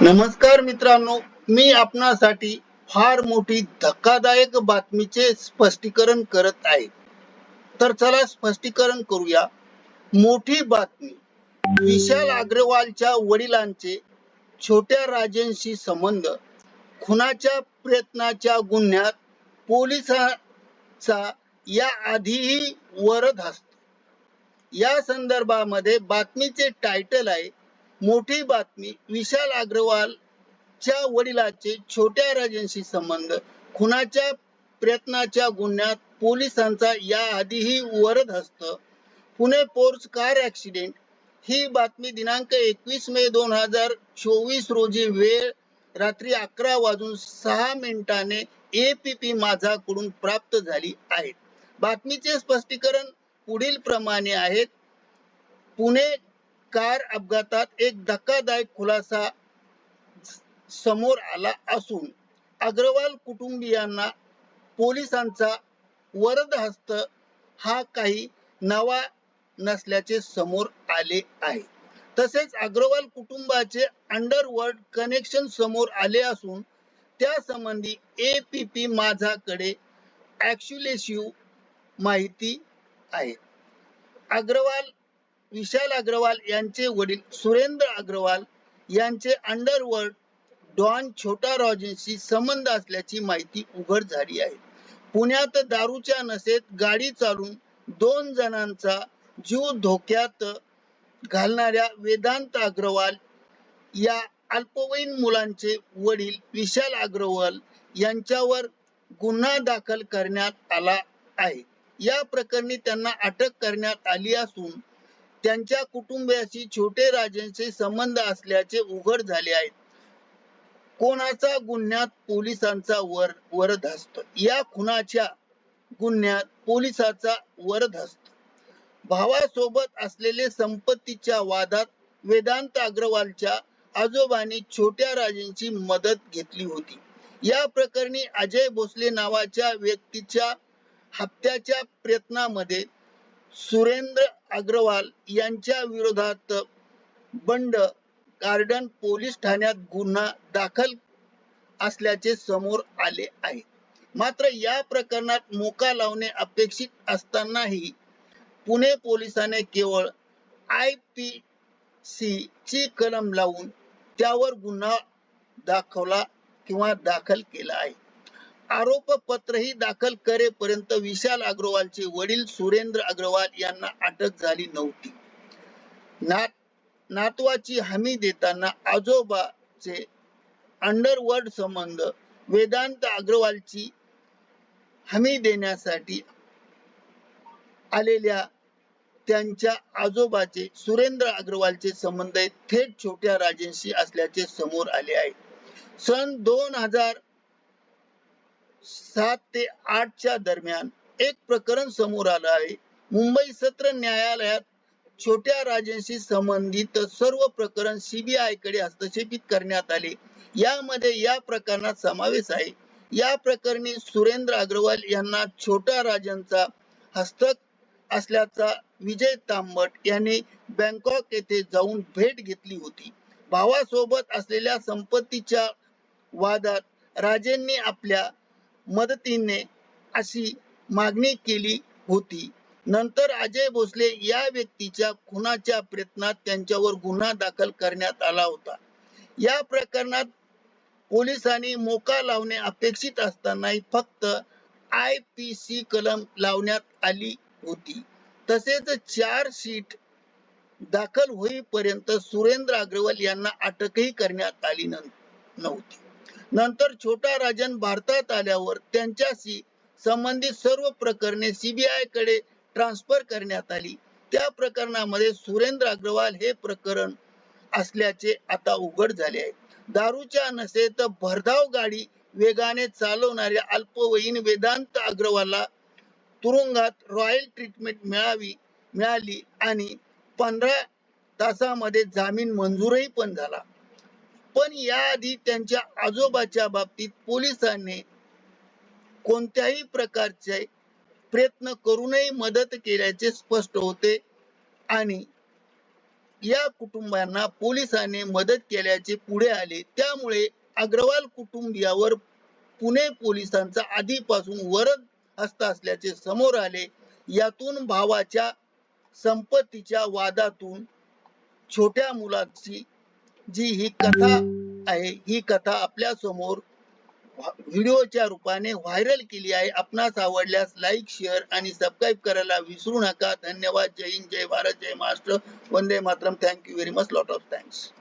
नमस्कार मित्रांनो मी आपणासाठी फार मोठी धक्कादायक बातमीचे स्पष्टीकरण करत आहे. तर चला स्पष्टीकरण करूया. मोठी बातमी. विशाल अग्रवालच्या वडिलांचे छोट्या राजेंशी संबंध. खुनाच्या प्रयत्नाच्या गुन्ह्यात पोलिसांचा या आधीही वरद असतो या संदर्भामध्ये बातमीचे टायटल आहे मोठी बातमी विशाल अग्रवाल च्या वडिलाचे छोट्या राजेंशी संबंध. खुनाच्या प्रयत्नाच्या गुन्ह्यात पोलिसांचा या आधीही वरद हस्त. पुणे पोर्स कार ऍक्सिडेंट ही बातमी दिनांक एकवीस मे दोन हजार चोवीस रोजी वेळ रात्री अकरा वाजून सहा मिनिटाने एपीपी माझा कडून प्राप्त झाली आहे. बातमीचे स्पष्टीकरण पुढील प्रमाणे आहेत. पुणे कार अपघातात एक धक्कादायक खुलासा समोर आला असून अग्रवाल कुटुंबियांना पोलिसांचा वरद हस्त हा काही नवा नसल्याचे समोर आले आहे. तसेच अग्रवाल कुटुंबाचे अंडरवर्ल्ड कनेक्शन समोर आले असून त्या संबंधी पी माझाकडे ऍक्च्युलेशिव माहिती आहे. अग्रवाल विशाल अग्रवाल यांचे वडील सुरेंद्र अग्रवाल यांचे अंडरवर्ल्ड डॉन छोटा रॉजनशी संबंध असल्याची माहिती उघड झाली आहे. पुण्यात दारूच्या नशेत गाडी चालून दोन जणांचा जीव धोक्यात घालणाऱ्या वेदांत अग्रवाल या अल्पवयीन मुलांचे वडील विशाल अग्रवाल यांच्यावर गुन्हा दाखल करण्यात आला आहे. या प्रकरणी त्यांना अटक करण्यात आली असून त्यांच्या कुटुंबियाशी छोटे राजेंचे संबंध असल्याचे उघड झाले आहे कोणाचा गुन्ह्यात पोलिसांचा वर वरदहस्त या खुनाच्या गुन्ह्यात पोलिसाचा वरदहस्त भावासोबत असलेले संपत्तीच्या वादात वेदांत अग्रवालच्या आजोबांनी छोट्या राजेंची मदत घेतली होती. या प्रकरणी अजय भोसले नावाच्या व्यक्तीच्या हत्याच्या प्रयत्नामध्ये सुरेंद्र अग्रवाल यांच्या विरोधात बंड गार्डन पोलीस ठाण्यात गुन्हा दाखल असल्याचे समोर आले आहे. मात्र या प्रकरणात मोका लावणे अपेक्षित असतानाही पुणे पोलिसाने केवळ आय पी सी ची कलम लावून त्यावर गुन्हा दाखवला किंवा दाखल केला आहे. आरोपपत्रही दाखल करेपर्यंत विशाल अग्रवालचे वडील सुरेंद्र अग्रवाल यांना अटक झाली नव्हती. नात नातवाची हमी देताना आजोबाचे अंडरवर्ल्ड संबंध वेदांत अग्रवालची हमी देण्यासाठी आलेल्या त्यांच्या आजोबाचे सुरेंद्र अग्रवालचे संबंध थेट छोट्या राजेंशी असल्याचे समोर आले आहे. सन दोन हजार सात ते आठच्या दरम्यान एक प्रकरण समोर आलं आहे. मुंबई सत्र न्यायालयात छोट्या राजेंशी संबंधित सर्व प्रकरण सीबीआयकडे हस्तक्षेपित करण्यात आले. यामध्ये या प्रकरणात समावेश आहे. या प्रकरणी सुरेंद्र अग्रवाल यांना छोट्या राजांचा हस्तक असल्याचा विजय तांबट यांनी बँकॉक येथे जाऊन भेट घेतली होती. भावासोबत असलेल्या संपत्तीच्या वादात राजेंनी आपल्या मदतीने अशी मागणी केली होती. नंतर अजय भोसले या व्यक्तीच्या खुनाच्या प्रयत्नात त्यांच्यावर गुन्हा दाखल करण्यात आला होता. या प्रकरणात पोलिसांनी मोका लावणे अपेक्षित असतानाही फक्त आय पी सी कलम लावण्यात आली होती. तसेच चार शीट दाखल होईपर्यंत सुरेंद्र अग्रवाल यांना अटकही करण्यात आली नव्हती. नंतर छोटा राजन भारतात आल्यावर त्यांच्याशी संबंधित सर्व प्रकरणे सीबीआयकडे ट्रान्सफर करण्यात आली. त्या प्रकरणामध्ये सुरेंद्र अग्रवाल हे प्रकरण असल्याचे आता उघड झाले आहे. दारूच्या नसे तर भरधाव गाडी वेगाने चालवणाऱ्या अल्पवयीन वेदांत अग्रवालला तुरुंगात रॉयल ट्रीटमेंट मिळावी मिळाली आणि पंधरा तासामध्ये जामीन मंजूरही पण झाला. पण याआधी त्यांच्या आजोबाच्या बाबतीत पोलिसांनी कोणत्याही प्रकारचे प्रयत्न करूनही मदत केल्याचे स्पष्ट होते आणि या कुटुंबांना पोलिसांनी मदत केल्याचे पुढे आले. त्यामुळे अग्रवाल कुटुंबियावर पुणे पोलिसांचा आधीपासून वरद हस्त असल्याचे समोर आले. यातून भावाच्या संपत्तीच्या वादातून छोट्या मुलाची जी ही कथा आहे ही कथा आपल्यासमोर व्हिडिओच्या रूपाने व्हायरल केली आहे. आपणास आवडल्यास लाईक शेअर आणि सबस्क्राईब करायला विसरू नका. धन्यवाद. जय हिंद. जय भारत. जय महाराष्ट्र. वंदे Mataram. Thank you very much lot of thanks